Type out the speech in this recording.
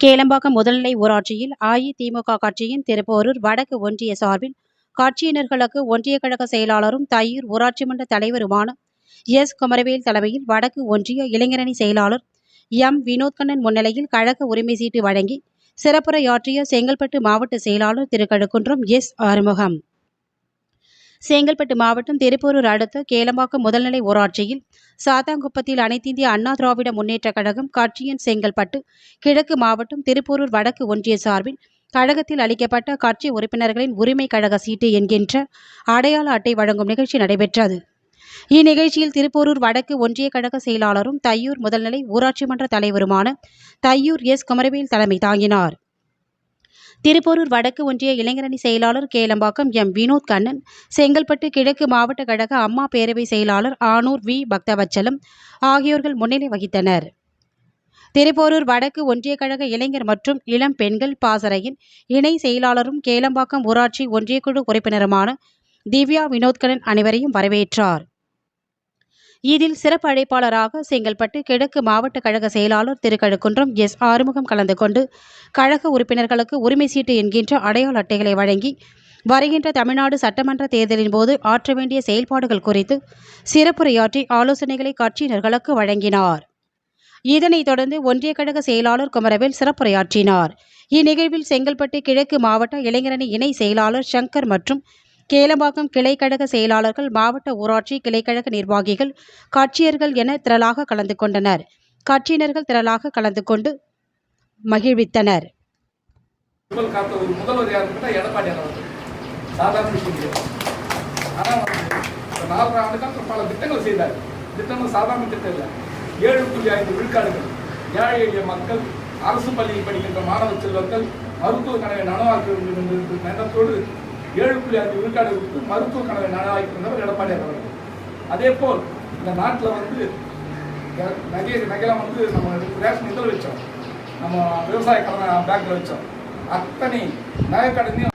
கேளம்பாக்கம் முதல்நிலை ஊராட்சியில் அஇதிமுக கட்சியின் திருப்போரூர் வடக்கு ஒன்றிய சார்பில் கட்சியினர்களுக்கு ஒன்றிய கழக செயலாளரும் தையூர் ஊராட்சி மன்ற தலைவருமான எஸ். குமரவேல் தலைமையில் வடக்கு ஒன்றிய இளைஞரணி செயலாளர் எம். வினோத்கண்ணன் முன்னிலையில் கழக உரிமை சீட்டு வழங்கி சிறப்புரையாற்றிய செங்கல்பட்டு மாவட்ட செயலாளர் திருக்கழுக்குன்றம் எஸ். ஆறுமுகம். செங்கல்பட்டு மாவட்டம் திருப்பூரூர் அடுத்த கேளம்பாக்கம் முதல்நிலை ஊராட்சியில் சாத்தாங்குப்பத்தில் அனைத்திந்திய அண்ணா திராவிட முன்னேற்றக் கழகம் கட்சியின் செங்கல்பட்டு கிழக்கு மாவட்டம் திருப்பூரூர் வடக்கு ஒன்றிய சார்பில் கழகத்தில் அளிக்கப்பட்ட கட்சி உறுப்பினர்களின் உரிமை கழக சீட்டு என்கின்ற அடையாள அட்டை வழங்கும் நிகழ்ச்சி நடைபெற்றது. இந்நிகழ்ச்சியில் திருப்பூரூர் வடக்கு ஒன்றிய கழக செயலாளரும் தையூர் முதல்நிலை ஊராட்சி மன்ற தலைவருமான தையூர் எஸ். குமரவேல் தலைமை தாங்கினார். திருப்போரூர் வடக்கு ஒன்றிய இளைஞரணி செயலாளர் கேளம்பாக்கம் எம் வினோத் கண்ணன் செங்கல்பட்டு கிழக்கு மாவட்ட கழக அம்மா பேரவை செயலாளர் ஆனூர் வி. பக்தவச்சலம் ஆகியோர்கள் முன்னிலை வகித்தனர். திருப்போரூர் வடக்கு ஒன்றிய கழக இளைஞர் மற்றும் இளம் பெண்கள் பாசறையின் இணை செயலாளரும் கேளம்பாக்கம் ஊராட்சி ஒன்றியக்குழு உறுப்பினருமான திவ்யா வினோத்கண்ணன் அனைவரையும் வரவேற்றார். இதில் சிறப்பு அழைப்பாளராக செங்கல்பட்டு கிழக்கு மாவட்ட கழக செயலாளர் திருக்கழுக்குன்றம் எஸ். ஆறுமுகம் கலந்து கொண்டு கழக உறுப்பினர்களுக்கு உரிமை சீட்டு என்கின்ற அடையாள அட்டைகளை வழங்கி வருகின்ற தமிழ்நாடு சட்டமன்ற தேர்தலின் போது ஆற்ற வேண்டிய செயல்பாடுகள் குறித்து சிறப்புரையாற்றி ஆலோசனைகளை கட்சியினர்களுக்கு வழங்கினார். இதனைத் தொடர்ந்து ஒன்றிய கழக செயலாளர் குமரவேல் சிறப்புரையாற்றினார். இந்நிகழ்வில் செங்கல்பட்டு கிழக்கு மாவட்ட இளைஞரணி இணை செயலாளர் சங்கர் மற்றும் கேளம்பாக்கம் கிளைக்கழக செயலாளர்கள் மாவட்ட ஊராட்சி கிளைக்கழக நிர்வாகிகள் கட்சியர்கள் என திரளாக கலந்து கொண்டனர். கட்சியினர்கள் திரளாக கலந்து கொண்டு மகிழ்வித்தனர். நாலரை பல திட்டங்கள் செய்தார். திட்டங்கள் சாதாரண திட்டம் இல்லை. ஏழு புள்ளி ஐந்து விழுக்காடுகள். ஏழை எளிய மக்கள் அரசு பள்ளியில் படிக்கின்ற மாணவ செல்வங்கள் மருத்துவ கனவை நனவாக்க வேண்டும் என்ற எண்ணத்தோடு ஏழு புள்ளி அஞ்சு விழுக்காடு கொடுத்து மருத்துவ கனவை நனவாக்கி இருந்தவர் எடப்பாடி அவர்கள். அதே போல் இந்த நாட்டில் வந்து நகை நகைலாம் வந்து நம்ம ரேஷன் இதில் வச்சோம். நம்ம விவசாய கடனை பேங்க்ல வச்சோம். அத்தனை நகைக்கடனையும்